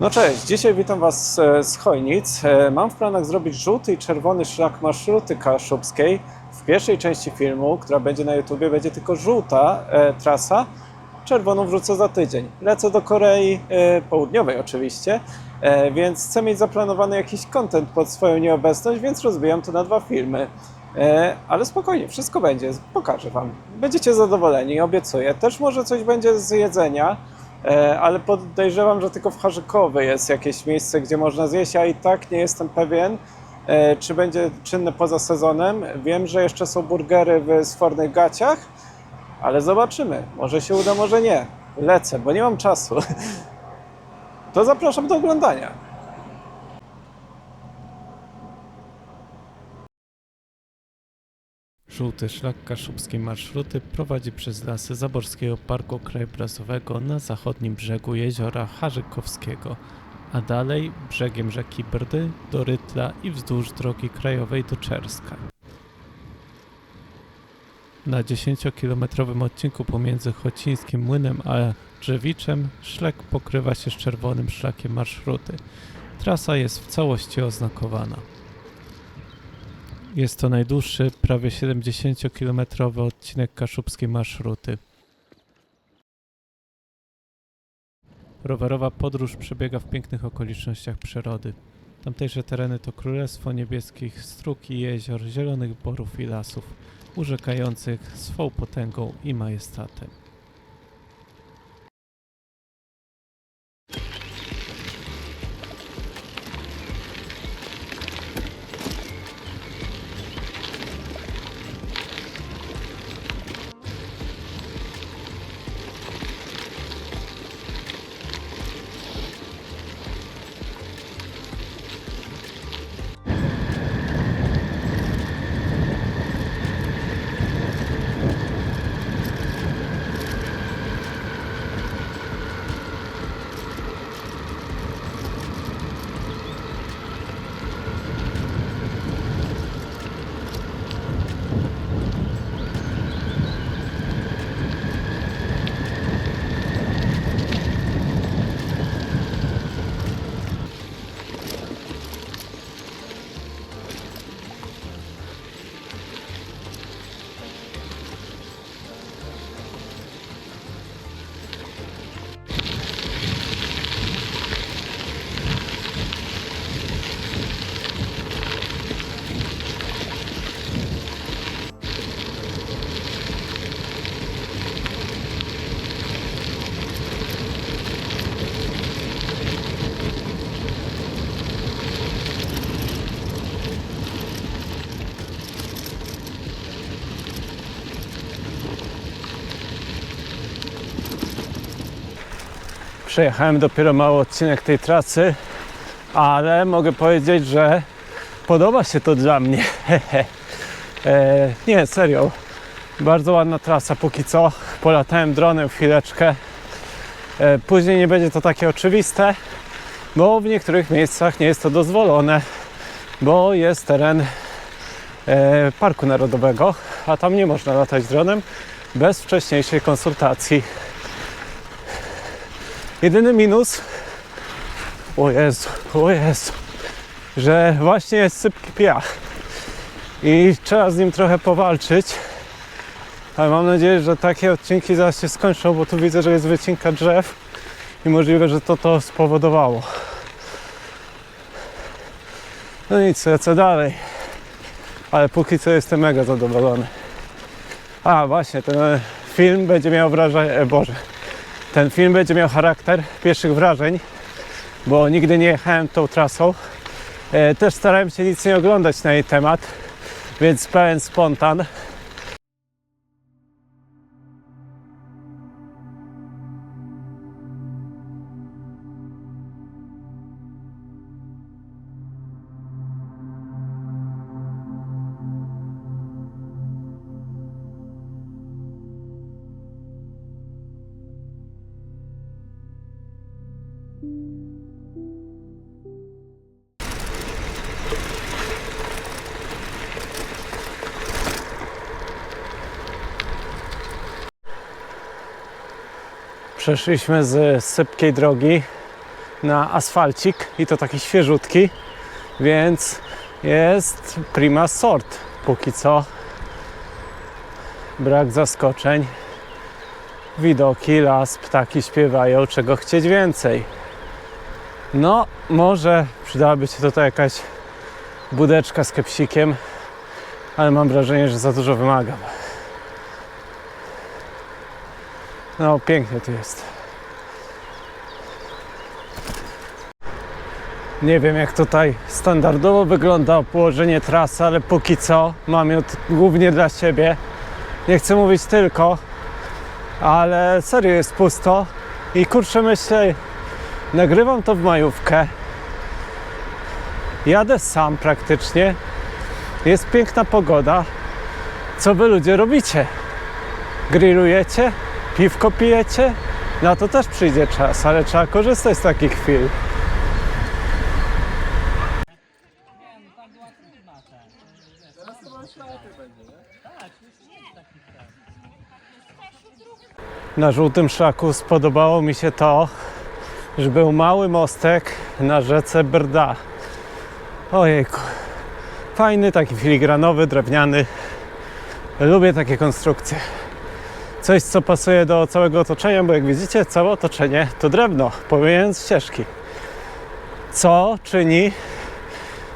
No cześć, dzisiaj witam Was e, z Chojnic. E, Mam w planach zrobić żółty i czerwony szlak marszruty kaszubskiej. W pierwszej części filmu, która będzie na YouTubie, będzie tylko żółta e, trasa. Czerwoną wrzucę za tydzień. Lecę do Korei e, Południowej oczywiście, e, więc chcę mieć zaplanowany jakiś content pod swoją nieobecność, więc rozbijam to na dwa filmy. E, Ale spokojnie, wszystko będzie, pokażę Wam. Będziecie zadowoleni, obiecuję. Też może coś będzie z jedzenia. E, ale podejrzewam, że tylko w Harzykowie jest jakieś miejsce, gdzie można zjeść, a i tak nie jestem pewien, e, czy będzie czynne poza sezonem. Wiem, że jeszcze są burgery w sfornych gaciach, ale zobaczymy. Może się uda, może nie. Lecę, bo nie mam czasu. To zapraszam do oglądania. Żółty szlak kaszubskiej marszruty prowadzi przez lasy Zaborskiego Parku Krajobrazowego na zachodnim brzegu jeziora Harzykowskiego, a dalej brzegiem rzeki Brdy do Rytla i wzdłuż drogi krajowej do Czerska. Na 10-kilometrowym odcinku pomiędzy Chocińskim Młynem a Drzewiczem szlak pokrywa się z czerwonym szlakiem marszruty. Trasa jest w całości oznakowana. Jest to najdłuższy, prawie 70-kilometrowy odcinek kaszubskiej marszruty. Rowerowa podróż przebiega w pięknych okolicznościach przyrody. Tamtejsze tereny to królestwo niebieskich stróg i jezior, zielonych borów i lasów, urzekających swą potęgą i majestatem. Przejechałem dopiero mały odcinek tej trasy, ale mogę powiedzieć, że podoba się to dla mnie. e, nie, serio. Bardzo ładna trasa póki co. Polatałem dronem chwileczkę. E, później nie będzie to takie oczywiste, bo w niektórych miejscach nie jest to dozwolone, bo jest teren e, Parku Narodowego, a tam nie można latać dronem bez wcześniejszej konsultacji. Jedyny minus, o Jezu, o Jezu, że właśnie jest sypki piach i trzeba z nim trochę powalczyć. Ale mam nadzieję, że takie odcinki zaraz się skończą, bo tu widzę, że jest wycinka drzew i możliwe, że to to spowodowało. No nic, lecę dalej. Ale póki co jestem mega zadowolony. A właśnie, ten film będzie miał wrażenie, e, Boże, ten film będzie miał charakter pierwszych wrażeń, bo nigdy nie jechałem tą trasą. E, Też starałem się nic nie oglądać na jej temat, więc pełen spontan. Przeszliśmy z sypkiej drogi na asfalcik i to taki świeżutki, więc jest prima sort póki co. Brak zaskoczeń. Widoki, las, ptaki śpiewają, czego chcieć więcej. No, może przydałaby się tutaj jakaś budeczka z kepsikiem, ale mam wrażenie, że za dużo wymagam. No, pięknie tu jest. Nie wiem, jak tutaj standardowo wygląda położenie trasy, ale póki co mam ją głównie dla siebie. Nie chcę mówić tylko, ale serio jest pusto i kurczę myślę, nagrywam to w majówkę. Jadę sam praktycznie. Jest piękna pogoda. Co wy ludzie robicie? Grillujecie? Piwko pijecie? Na to też przyjdzie czas, ale trzeba korzystać z takich chwil. Na żółtym szlaku spodobało mi się to, że był mały mostek na rzece Brda. Ojejku. Fajny, taki filigranowy, drewniany. Lubię takie konstrukcje. Coś, co pasuje do całego otoczenia, bo jak widzicie, całe otoczenie to drewno, pomijając ścieżki. Co czyni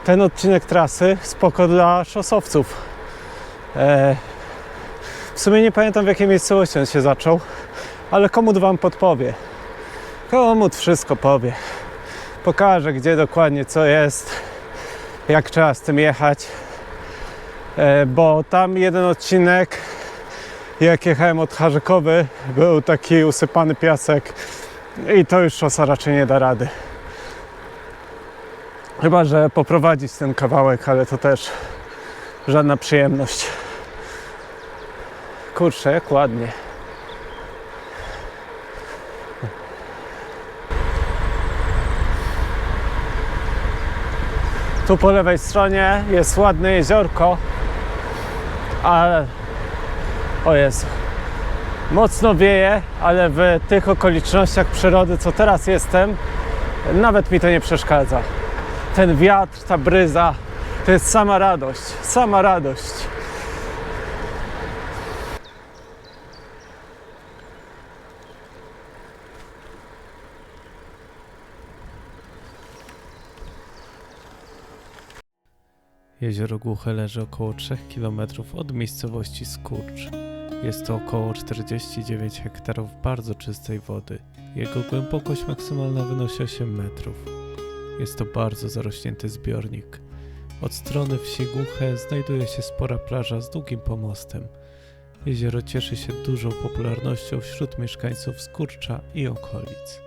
ten odcinek trasy spoko dla szosowców. E, w sumie nie pamiętam w jakiej miejscowości on się zaczął, ale komut wam podpowie. Komut wszystko powie. Pokaże, gdzie dokładnie co jest, jak trzeba z tym jechać. E, bo tam jeden odcinek, jak jechałem od Harzykowy, był taki usypany piasek i to już szosa raczej nie da rady. Chyba, że poprowadzić ten kawałek, ale to też żadna przyjemność. Kurczę, jak ładnie. Tu po lewej stronie jest ładne jeziorko, ale o Jezu, mocno wieje, ale w tych okolicznościach przyrody, co teraz jestem, nawet mi to nie przeszkadza. Ten wiatr, ta bryza, to jest sama radość, sama radość. Jezioro Głuche leży około 3 km od miejscowości Skurcz. Jest to około 49 hektarów bardzo czystej wody. Jego głębokość maksymalna wynosi 8 metrów. Jest to bardzo zarośnięty zbiornik. Od strony wsi Głuche znajduje się spora plaża z długim pomostem. Jezioro cieszy się dużą popularnością wśród mieszkańców Skurcza i okolic.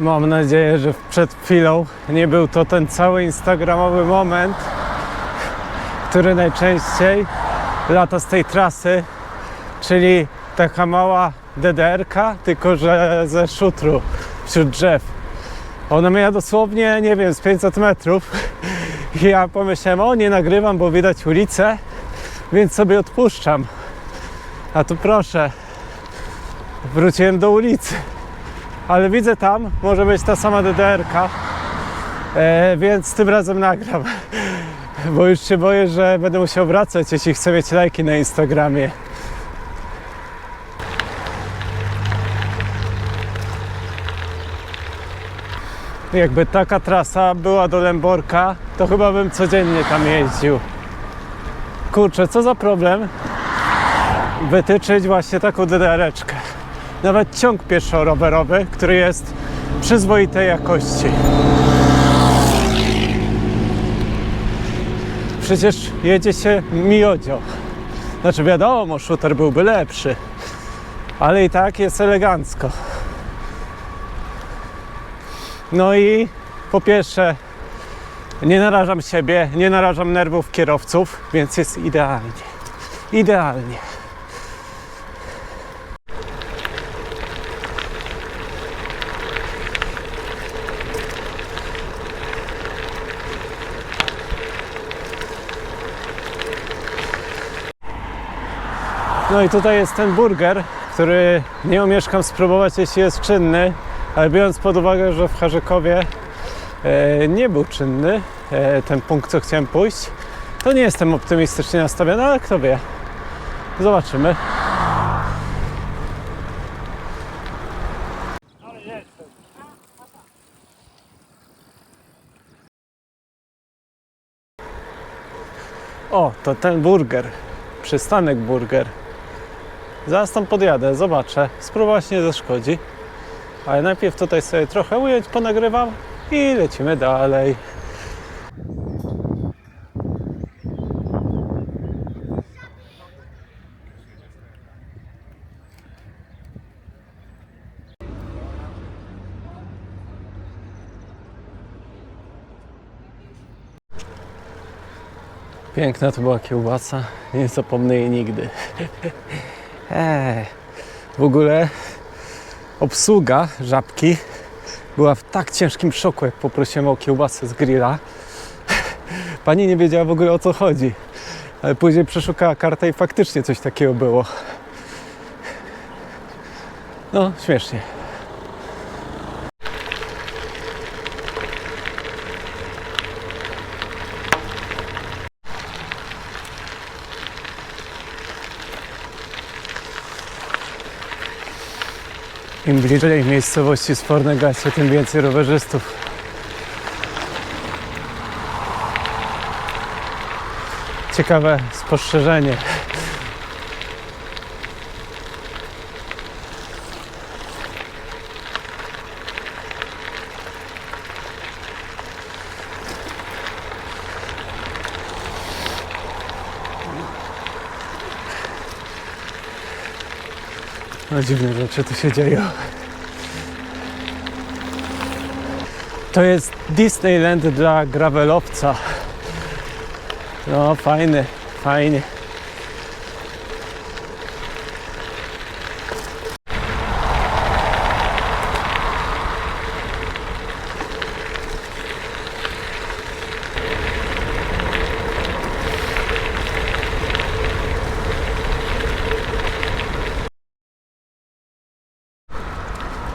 Mam nadzieję, że przed chwilą nie był to ten cały instagramowy moment, który najczęściej lata z tej trasy, czyli taka mała DDR-ka, tylko że ze szutru wśród drzew. Ona miała dosłownie, nie wiem, z 500 metrów. I ja pomyślałem, o nie nagrywam, bo widać ulicę, więc sobie odpuszczam. A tu proszę, wróciłem do ulicy ale widzę tam, może być ta sama DDR-ka, e, więc tym razem nagram, bo już się boję, że będę musiał wracać, jeśli chcę mieć lajki na Instagramie. Jakby taka trasa była do Lęborka, to chyba bym codziennie tam jeździł. Kurczę, co za problem wytyczyć właśnie taką DDR-eczkę nawet ciąg pieszo-rowerowy, który jest przyzwoitej jakości. Przecież jedzie się miodzio. Znaczy wiadomo, shooter byłby lepszy, ale i tak jest elegancko. No i po pierwsze nie narażam siebie, nie narażam nerwów kierowców, więc jest idealnie. Idealnie. No i tutaj jest ten burger, który nie omieszkam spróbować, jeśli jest czynny. Ale biorąc pod uwagę, że w Harzykowie e, nie był czynny e, ten punkt, co chciałem pójść, to nie jestem optymistycznie nastawiony, ale kto wie. Zobaczymy. O, to ten burger. Przystanek burger. Zaraz tam podjadę, zobaczę. Spróbować nie zaszkodzi. Ale najpierw tutaj sobie trochę ujęć ponagrywam i lecimy dalej. Piękna to była kiełbasa, nie zapomnę jej nigdy. Eee, w ogóle obsługa żabki była w tak ciężkim szoku, jak poprosiłem o kiełbasę z grilla. Pani nie wiedziała w ogóle o co chodzi, ale później przeszukała kartę i faktycznie coś takiego było. No, śmiesznie. Im bliżej miejscowości Sfornegacie, tym więcej rowerzystów. Ciekawe spostrzeżenie. No dziwne rzeczy tu się dzieją. To jest Disneyland dla gravelowca. No fajny, fajnie.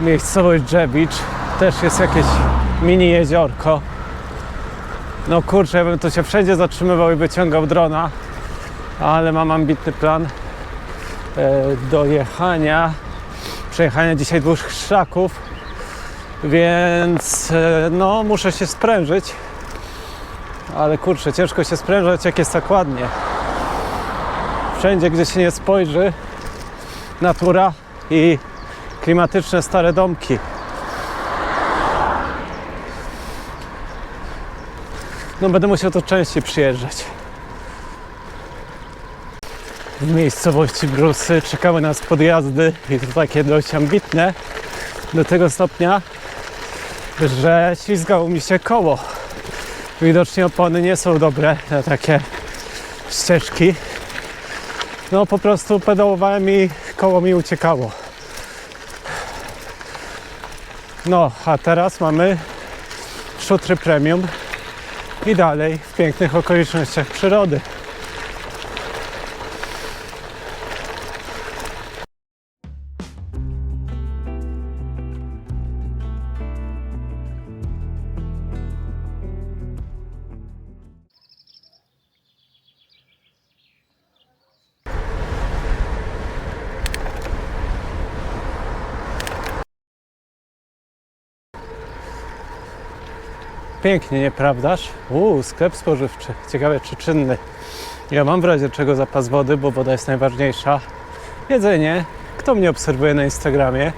Miejscowość Dżebicz. Też jest jakieś mini jeziorko. No kurczę, ja bym to się wszędzie zatrzymywał i wyciągał drona, ale mam ambitny plan e, dojechania, przejechania dzisiaj dwóch szlaków, więc e, no muszę się sprężyć, ale kurczę, ciężko się sprężać jak jest tak ładnie. Wszędzie, gdzie się nie spojrzy, natura i klimatyczne stare domki. No będę musiał to częściej przyjeżdżać. W miejscowości Brusy czekały nas podjazdy i to takie dość ambitne do tego stopnia, że ślizgało mi się koło. Widocznie opony nie są dobre na takie ścieżki. No po prostu pedałowałem i koło mi uciekało. No, a teraz mamy szutry premium i dalej w pięknych okolicznościach przyrody. Pięknie, nieprawdaż? Uuu, sklep spożywczy. Ciekawe czy czynny. Ja mam w razie czego zapas wody, bo woda jest najważniejsza. Jedzenie. Kto mnie obserwuje na Instagramie?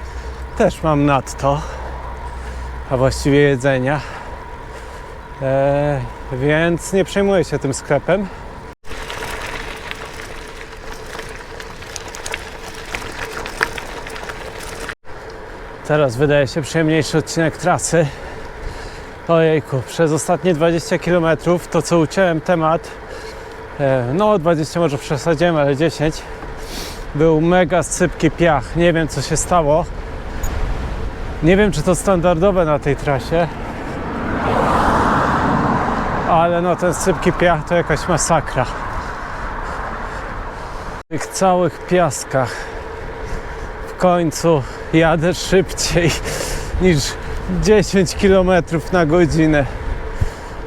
Też mam nadto. A właściwie jedzenia. Eee, więc nie przejmuję się tym sklepem. Teraz wydaje się przyjemniejszy odcinek trasy. Ojejku, przez ostatnie 20 km to co uciąłem temat, e, no 20 może przesadziłem, ale 10, był mega sypki piach. Nie wiem co się stało. Nie wiem czy to standardowe na tej trasie, ale no ten sypki piach to jakaś masakra. W tych całych piaskach w końcu jadę szybciej. niż 10 km na godzinę.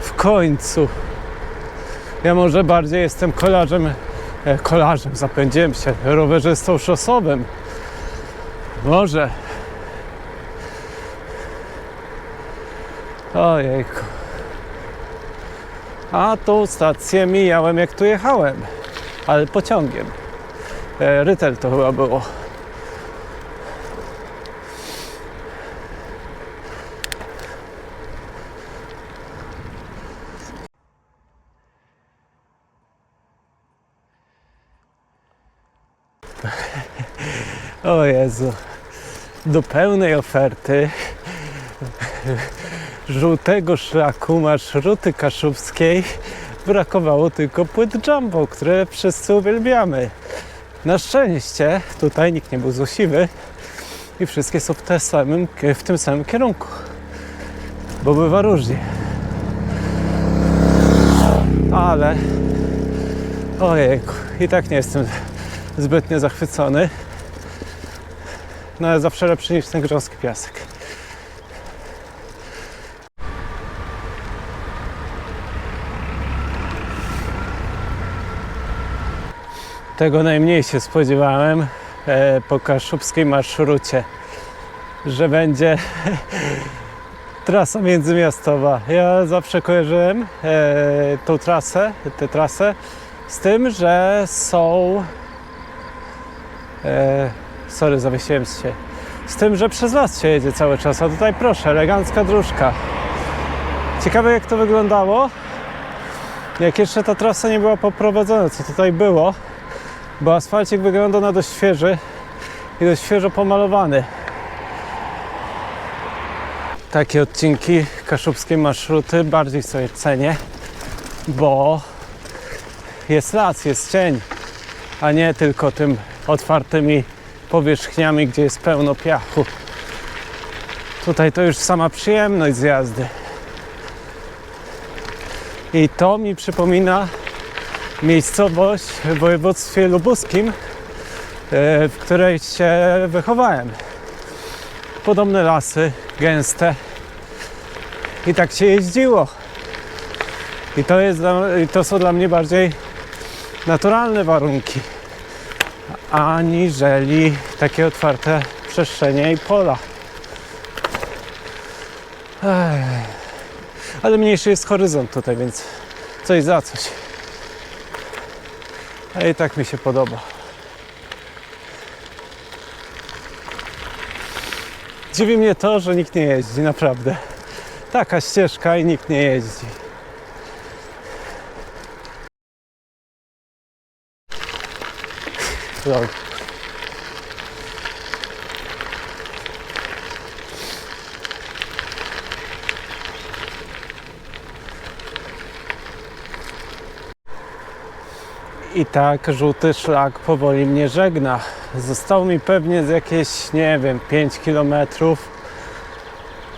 W końcu. Ja może bardziej jestem kolarzem, e, kolarzem, zapędziłem się, rowerzystą szosowym. Może. Ojejku. A tą stację mijałem jak tu jechałem, ale pociągiem. E, Rytel to chyba było. O Jezu. Do pełnej oferty żółtego szlaku marszruty kaszubskiej brakowało tylko płyt jumbo, które wszyscy uwielbiamy. Na szczęście tutaj nikt nie był złośliwy i wszystkie są w, te samym, w tym samym kierunku, bo bywa różnie. Ale ojejku, i tak nie jestem zbytnio zachwycony. No ale zawsze lepszy niż ten grząski piasek. Tego najmniej się spodziewałem e, po kaszubskiej marszrucie, że będzie trasa międzymiastowa. Ja zawsze kojarzyłem e, tą trasę, tę trasę z tym, że są e, sorry, zawiesiłem się z tym, że przez las się jedzie cały czas, a tutaj proszę, elegancka dróżka. Ciekawe jak to wyglądało, jak jeszcze ta trasa nie była poprowadzona, co tutaj było, bo asfalcik wygląda na dość świeży i dość świeżo pomalowany. Takie odcinki kaszubskiej marszruty bardziej sobie cenię, bo jest las, jest cień, a nie tylko tym otwartymi powierzchniami, gdzie jest pełno piachu. Tutaj to już sama przyjemność z jazdy. I to mi przypomina miejscowość w województwie lubuskim, e, w której się wychowałem. Podobne lasy, gęste. I tak się jeździło. I to, jest to są dla mnie bardziej naturalne warunki, aniżeli takie otwarte przestrzenie i pola. Ech. Ale mniejszy jest horyzont tutaj, więc coś za coś. A i tak mi się podoba. Dziwi mnie to, że nikt nie jeździ, naprawdę. Taka ścieżka i nikt nie jeździ. I tak żółty szlak powoli mnie żegna. Zostało mi pewnie z jakieś, nie wiem, 5 km.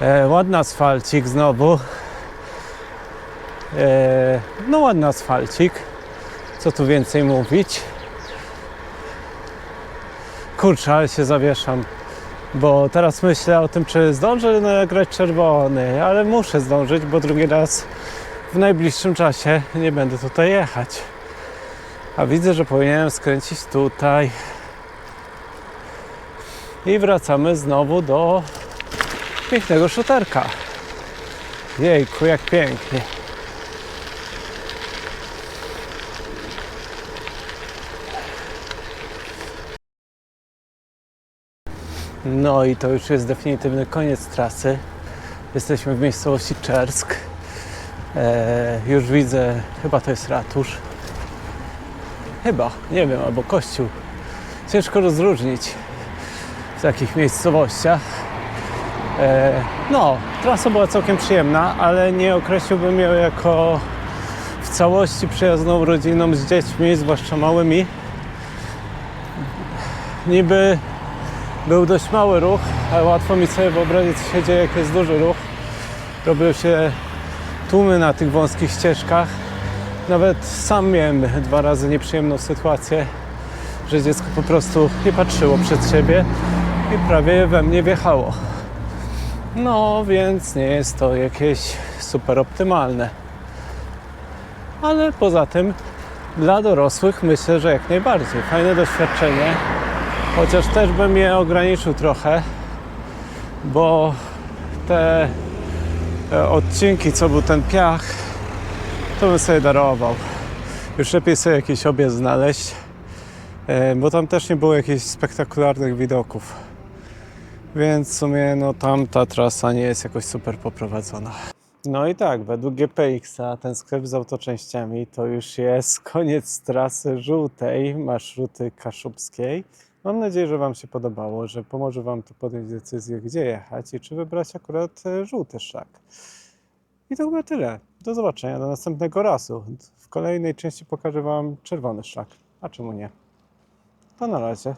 E, ładny asfalcik znowu. E, no ładny asfalcik. Co tu więcej mówić? Kurczę, ale się zawieszam. Bo teraz myślę o tym, czy zdążę nagrać czerwony, ale muszę zdążyć, bo drugi raz w najbliższym czasie nie będę tutaj jechać. A widzę, że powinienem skręcić tutaj. I wracamy znowu do pięknego szuterka. Jejku, jak pięknie. No i to już jest definitywny koniec trasy. Jesteśmy w miejscowości Czersk. E, już widzę, chyba to jest ratusz. Chyba, nie wiem, albo kościół. Ciężko rozróżnić w takich miejscowościach. E, no, trasa była całkiem przyjemna, ale nie określiłbym ją jako w całości przyjazną rodziną z dziećmi, zwłaszcza małymi. Niby był dość mały ruch, ale łatwo mi sobie wyobrazić, co się dzieje, jak jest duży ruch. Robią się tłumy na tych wąskich ścieżkach. Nawet sam miałem dwa razy nieprzyjemną sytuację, że dziecko po prostu nie patrzyło przed siebie i prawie we mnie wjechało. No, więc nie jest to jakieś super optymalne. Ale poza tym dla dorosłych myślę, że jak najbardziej. Fajne doświadczenie. Chociaż też bym je ograniczył trochę, bo te e, odcinki, co był ten piach, to bym sobie darował. Już lepiej sobie jakiś objazd znaleźć, e, bo tam też nie było jakichś spektakularnych widoków. Więc w sumie no tam ta trasa nie jest jakoś super poprowadzona. No i tak, według GPX-a ten sklep z autoczęściami to już jest koniec trasy żółtej marszruty kaszubskiej. Mam nadzieję, że Wam się podobało, że pomoże Wam to podjąć decyzję, gdzie jechać i czy wybrać akurat e, żółty szlak. I to chyba tyle. Do zobaczenia, do następnego razu. W kolejnej części pokażę Wam czerwony szlak. A czemu nie? To na razie.